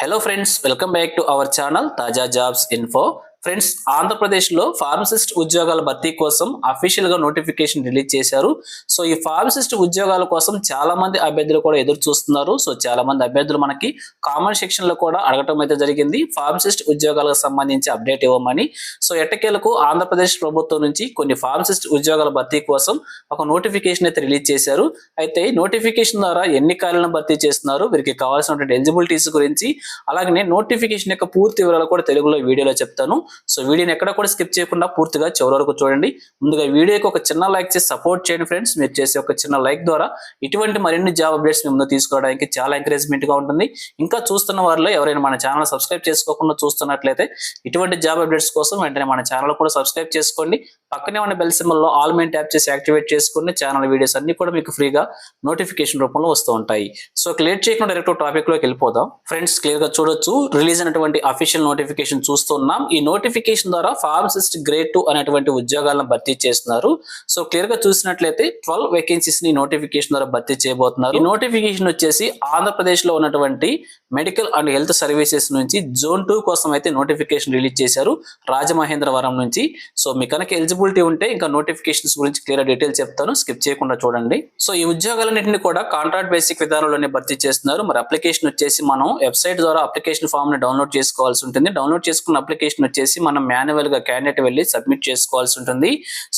Hello friends, welcome back to our channel Taja Jobs Info. Friends ఆంధ్రప్రదేశ్లో pharmacist ఉద్యోగాల భర్తీ కోసం అఫీషియల్గా నోటిఫికేషన్ రిలీజ్ చేశారు. సో ఈ ఫార్మసిస్ట్ ఉద్యోగాల కోసం చాలా మంది అభ్యర్థులు కూడా ఎదురు చూస్తున్నారు. సో చాలా మంది అభ్యర్థులు మనకి కామెంట్ సెక్షన్లో కూడా అడగటం అయితే జరిగింది. ఫార్మసిస్ట్ ఉద్యోగాలకు సంబంధించి అప్డేట్ ఇవ్వమని. సో ఎట్టకేలకు ఆంధ్రప్రదేశ్ ప్రభుత్వం నుంచి కొన్ని ఫార్మసిస్ట్ ఉద్యోగాల భర్తీ కోసం ఒక నోటిఫికేషన్ అయితే రిలీజ్ చేశారు. అయితే నోటిఫికేషన్ ద్వారా ఎన్ని ఖాళీలను భర్తీ చేస్తున్నారు వీరికి కావాల్సినటువంటి ఎలిజిబిలిటీస్ గురించి అలాగే నోటిఫికేషన్ యొక్క పూర్తి వివరాలు కూడా తెలుగులో వీడియోలో చెప్తాను. సో వీడియోని ఎక్కడ కూడా స్కిప్ చేయకుండా పూర్తిగా చివరి వరకు చూడండి. ముందుగా వీడియోకి ఒక చిన్న లైక్ చేసి సపోర్ట్ చేయండి ఫ్రెండ్స్ మీరు చేసే ఒక చిన్న లైక్ ద్వారా ఇటువంటి మరిన్ని జాబ్ అప్డేట్స్ మీ ముందు తీసుకోవడానికి చాలా ఎంకరేజ్మెంట్గా ఉంటుంది. ఇంకా చూస్తున్న వారిలో ఎవరైనా మన ఛానల్ సబ్స్క్రైబ్ చేసుకోకుండా చూస్తున్నట్లయితే ఇటువంటి జాబ్ అప్డేట్స్ కోసం వెంటనే మన ఛానల్ కూడా సబ్స్క్రైబ్ చేసుకోండి. పక్కనే ఉన్న బెల్ సింబల్లో ఆల్ మెయిన్ ట్యాప్ చేసి యాక్టివేట్ చేసుకుని ఛానల్ వీడియోస్ అన్ని కూడా మీకు ఫ్రీగా నోటిఫికేషన్ రూపంలో వస్తూ ఉంటాయి. సో క్లియర్ చేయకుండా డైరెక్ట్ టాపిక్లోకి వెళ్ళిపోదాం. ఫ్రెండ్స్ క్లియర్గా చూడొచ్చు. రిలీజ్ అయినటువంటి అఫీషియల్ నోటిఫికేషన్ చూస్తున్నాం. ఈ నోటిఫికేషన్ ద్వారా ఫార్మసిస్ట్ గ్రేడ్ టూ అనేటువంటి ఉద్యోగాలను భర్తీ చేస్తున్నారు. సో క్లియర్గా చూసినట్లయితే ట్వెల్వ్ వేకెన్సీస్ని నోటిఫికేషన్ ద్వారా భర్తీ చేయబోతున్నారు. ఈ నోటిఫికేషన్ వచ్చేసి ఆంధ్రప్రదేశ్లో ఉన్నటువంటి మెడికల్ అండ్ హెల్త్ సర్వీసెస్ నుంచి జోన్ టూ కోసం అయితే నోటిఫికేషన్ రిలీజ్ చేశారు. రాజమహేంద్రవరం నుంచి. సో మీ కనుక ఎలిజిబిలిటీ ఉంటే ఇంకా నోటిఫికేషన్స్ గురించి క్లియర్ డీటెయిల్ చెప్తాను. స్కిప్ చేయకుండా చూడండి. సో ఈ ఉద్యోగాలన్నింటినీ కూడా కాంట్రాక్ట్ బేసిక్ విధానంలోనే భర్తీ చేస్తున్నారు. మరి అప్లికేషన్ వచ్చేసి మనం వెబ్సైట్ ద్వారా అప్లికేషన్ ఫామ్ని డౌన్లోడ్ చేసుకోవాల్సి ఉంటుంది. డౌన్లోడ్ చేసుకున్న అప్లికేషన్ వచ్చేసి మనం మాన్యువల్గా క్యాండిడేట్ వెళ్ళి సబ్మిట్ చేసుకోవాల్సి ఉంటుంది.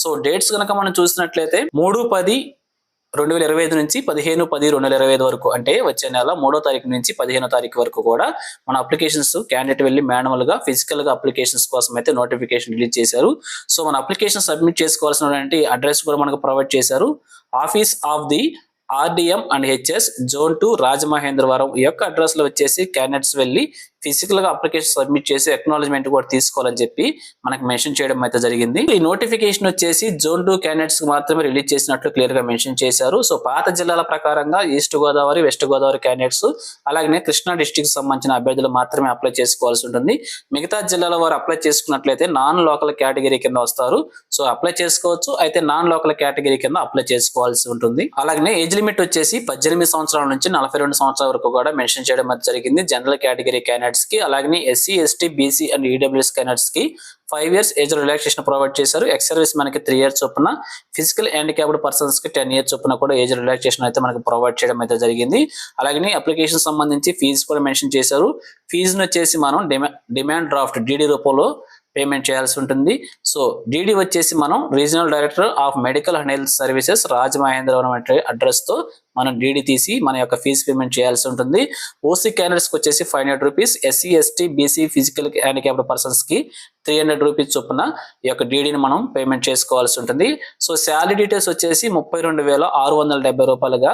సో డేట్స్ కనుక మనం చూసినట్లయితే మూడు పది రెండు వేల ఇరవై ఐదు నుంచి పదిహేను పది రెండు వేల ఇరవై ఐదు వరకు అంటే వచ్చే నెల మూడో తారీఖు నుంచి పదిహేనో తారీఖు వరకు కూడా మన అప్లికేషన్స్ క్యాండిడేట్ వెళ్ళి మాన్యువల్గా ఫిజికల్గా అప్లికేషన్స్ కోసం అయితే నోటిఫికేషన్ రిలీజ్ చేశారు. సో మన అప్లికేషన్ సబ్మిట్ చేసుకోవాల్సిన అడ్రస్ కూడా మనకు ప్రొవైడ్ చేశారు. Office of the RDM and HS zone two Rajamahendravaram ఈ యొక్క అడ్రస్లో వచ్చేసి క్యాండిడేట్స్ వెళ్ళి ఫిజికల్గా అప్లికేషన్ సబ్మిట్ చేసి అక్నాలజ్మెంట్ కూడా తీసుకోవాలని చెప్పి మనకి మెన్షన్ చేయడం అయితే జరిగింది. ఈ నోటిఫికేషన్ వచ్చేసి జోన్ టూ క్యాండిడేట్స్కి మాత్రమే రిలీజ్ చేసినట్లు క్లియర్గా మెన్షన్ చేశారు. సో పాత జిల్లాల ప్రకారంగా east Godavari west Godavari candidates అలాగే కృష్ణా డిస్టిక్ సంబంధించిన అభ్యర్థులు మాత్రమే అప్లై చేసుకోవాల్సి ఉంటుంది. మిగతా జిల్లాల వారు అప్లై చేసుకున్నట్లయితే నాన్ లోకల్ కేటగిరీ కింద వస్తారు. సో అప్లై చేసుకోవచ్చు. అయితే నాన్ లోకల్ కేటగిరీ కింద అప్లై చేసుకోవాల్సి ఉంటుంది. అలాగే ఏజ్ లిమిట్ వచ్చేసి పద్దెనిమిది సంవత్సరాల నుంచి నలభై రెండు సంవత్సరాల వరకు కూడా మెన్షన్ చేయడం జరిగింది. జనరల్ కేటగిరీ క్యాండిడేట్స్కి అలాగే SC ST BC and EWS క్యాండిడేట్స్కి five years age relaxation provide చేశారు. ఎక్స్ సర్వీస్ మనకి త్రీ ఇయర్స్ చొప్పున ఫిజికల్ హ్యాండిక్యాప్డ్ పర్సన్స్కి టెన్ ఇయర్స్ చొప్పున కూడా ఏజ్ రిలాక్సేషన్ అయితే మనకి ప్రొవైడ్ చేయడం అయితే జరిగింది. అలాగే అప్లికేషన్ సంబంధించి ఫీజు కూడా మెన్షన్ చేశారు. ఫీజును వచ్చేసి మనం డిమాండ్ డ్రాఫ్ట్ డిడి రూపంలో పేమెంట్ చేయాల్సి ఉంటుంది. సో డీడీ వచ్చేసి మనం regional director of medical and health services Rajamahendravaram address అడ్రస్తో మనం డీడీ తీసి మన యొక్క ఫీజు పేమెంట్ చేయాల్సి ఉంటుంది. ఓసీ క్యాండిడేట్స్కి వచ్చేసి five hundred rupees SC ST BC physical handicapped పర్సన్స్కి త్రీ హండ్రెడ్ రూపీస్ చొప్పున ఈ యొక్క డీడీని మనం పేమెంట్ చేసుకోవాల్సి ఉంటుంది. సో శాలరీ డీటెయిల్స్ వచ్చేసి ముప్పై రెండు వేల ఆరు వందల డెబ్బై రూపాయలుగా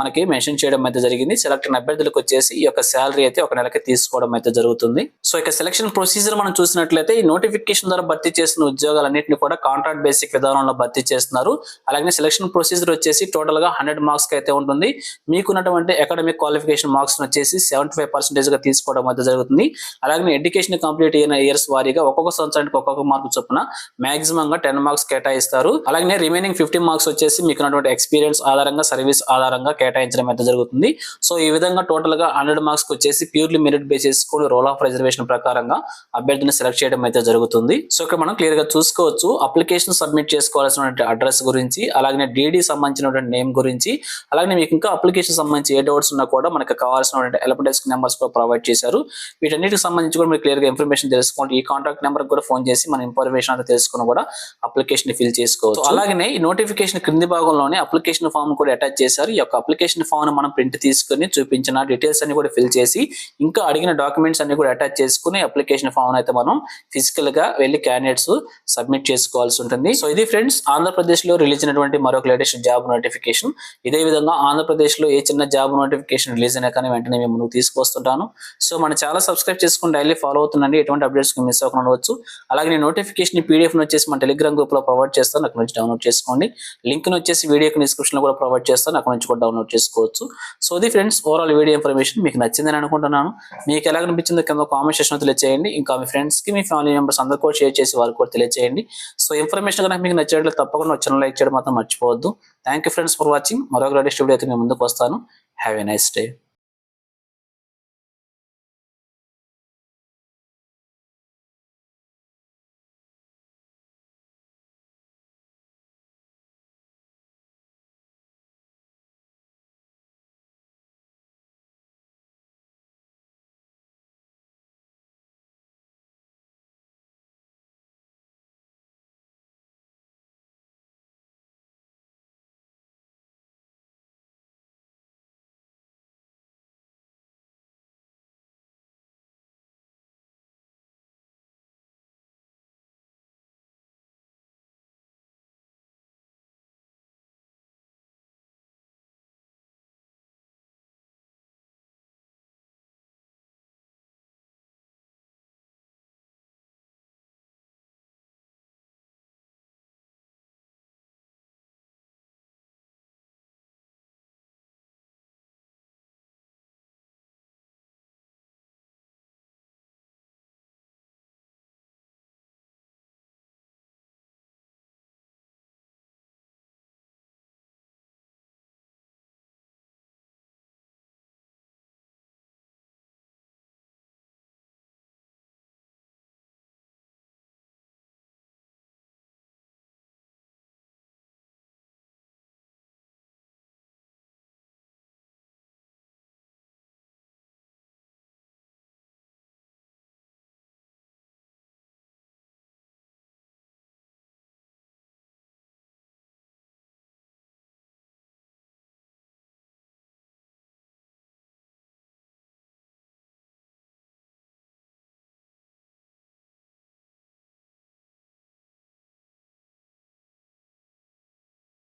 మనకి మెన్షన్ చేయడం అయితే జరిగింది. సెలెక్ట్ అభ్యర్థులకు వచ్చేసి ఈ యొక్క శాలరీ అయితే ఒక నెలకి తీసుకోవడం అయితే జరుగుతుంది. సో ఇక సెలక్షన్ ప్రొసీజర్ మనం చూసినట్లయితే ఈ నోటిఫికేషన్ ద్వారా భర్తీ చేసిన ఉద్యోగాలన్నింటినీ కూడా కాంట్రాక్ట్ బేసిక్ విధానంలో భర్తీ చేస్తున్నారు. అలాగే సెలక్షన్ ప్రొసీజర్ వచ్చేసి టోటల్గా హండ్రెడ్ మార్క్స్ అయితే ఉంటుంది. మీకున్నటువంటి అకాడమిక్ క్వాలిఫికేషన్ మార్క్స్ వచ్చేసి సెవెంటీ ఫైవ్ పర్సెంటేజ్గా తీసుకోవడం అయితే జరుగుతుంది. అలాగే ఎడ్యుకేషన్ కంప్లీట్ అయిన ఇయర్స్ వారీగా ఒక్కొక్క సంవత్సరానికి ఒక్కొక్క మార్కు చొప్పున మాక్సిమం గా టెన్ మార్క్స్ కేటాయిస్తారు. అలాగే రిమైనింగ్ ఫిఫ్టీ మార్క్స్ వచ్చేసి మీకున్నటువంటి ఎక్స్పీరియన్స్ ఆధారంగా సర్వీస్ ఆధారంగా కేటాయించడం అయితే జరుగుతుంది. సో ఈ విధంగా టోటల్గా హండ్రెడ్ మార్క్స్ వచ్చేసి ప్యూర్లీ మెరిట్ బేసిస్ కూడా రోల్ ఆఫ్ రిజర్వేషన్ ప్రకారంగా అభ్యర్థిని సెలెక్ట్ చేయడం అయితే జరుగుతుంది. సో ఇక్కడ మనం క్లియర్గా చూసుకోవచ్చు అప్లికేషన్ సబ్మిట్ చేసుకోవాల్సిన అడ్రస్ గురించి అలాగే డీడీ సంబంధించినటువంటి నేమ్ గురించి అలాగే మీకు ఇంకా అప్లికేషన్ సంబంధించి ఏ డౌట్స్ ఉన్నా కూడా మనకు కావాల్సిన హెల్ప్ డెస్క్ నెంబర్స్ కూడా ప్రొవైడ్ చేశారు. వీటన్నిటికి సంబంధించి కూడా మీరు క్లియర్గా ఇన్ఫర్మేషన్ తెలుసుకోండి. ఈ కాంటాక్ట్ నెంబర్ కూడా ఫోన్ చేసి మన ఇన్ఫర్మేషన్ అంతా తెలుసుకుని కూడా అప్లికేషన్ ఫిల్ చేసుకోవచ్చు. అలాగే ఈ నోటిఫికేషన్ క్రింది భాగంలోనే అప్లికేషన్ ఫామ్ కూడా అటాచ్ చేశారు. ఈ యొక్క అప్లికేషన్ ఫామ్ మనం ప్రింట్ తీసుకుని చూపించిన డీటెయిల్స్ అన్ని కూడా ఫిల్ చేసి ఇంకా అడిగిన డాక్యుమెంట్స్ అన్ని కూడా అటాచ్ చేసుకుని అప్లికేషన్ ఫామ్ అయితే మనం ఫిజికల్గా వెళ్ళి క్యాండిడేట్స్ సబ్మిట్ చేసుకోవాల్సి ఉంటుంది. సో ఇది ఫ్రెండ్స్ ఆంధ్రప్రదేశ్లో రిలీజ్ అయినటువంటి మరొక లేటెస్ట్ జాబ్ నోటిఫికేషన్ ఇదే విధంగా ఆంధ్రప్రదేశ్లో ఏ చిన్న జాబ్ నోటిఫికేషన్ రిలీజ్ అయినా కానీ వెంటనే మేము ముందుకు తీసుకొస్తుంటాను సో మన చాలా సబ్స్క్రైబ్ చేసుకుని డైలీ ఫాలో అవుతుందండి ఎటువంటి అప్డేట్స్ మిస్ అవ్వకుండా ఉండవచ్చు. అలాగే నేను నోటిఫికేషన్ పీడిఎఫ్ వచ్చేసి మన టెలిగ్రామ్ గ్రూప్లో ప్రొవైడ్ చేస్తాను. అక్కడ నుంచి డౌన్లోడ్ చేసుకోండి. లింక్ వచ్చేసి వీడియోకి డిస్క్రిప్షన్లో కూడా ప్రొవైడ్ చేస్తాను. అక్కడ నుంచి కూడా డౌన్లోడ్ చేసుకోవచ్చు. సో ఇది ఫ్రెండ్స్ ఓవరాల్ వీడియో ఇన్ఫర్మేషన్ మీకు నచ్చిందని అనుకుంటున్నాను. మీకు ఎలా అనిపించిందో కింద కామెంట్ సెక్షన్ తెలియజేయండి ఇంకా మీ ఫ్రెండ్స్కి మీ ఫ్యామిలీ మెంబర్స్ అందరు కూడా షేర్ చేసి వారికి కూడా తెలియజేయండి సో ఇన్ఫర్మేషన్ కనుక మీకు నచ్చినట్లు తప్పకుండా వచ్చిన లైక్ చేయడం మాత్రం మర్చిపోవద్దు. Thank you friends for watching మరొక లేటెస్ట్ వీడియో అయితే నేను ముందుకు వస్తాను. Have a nice day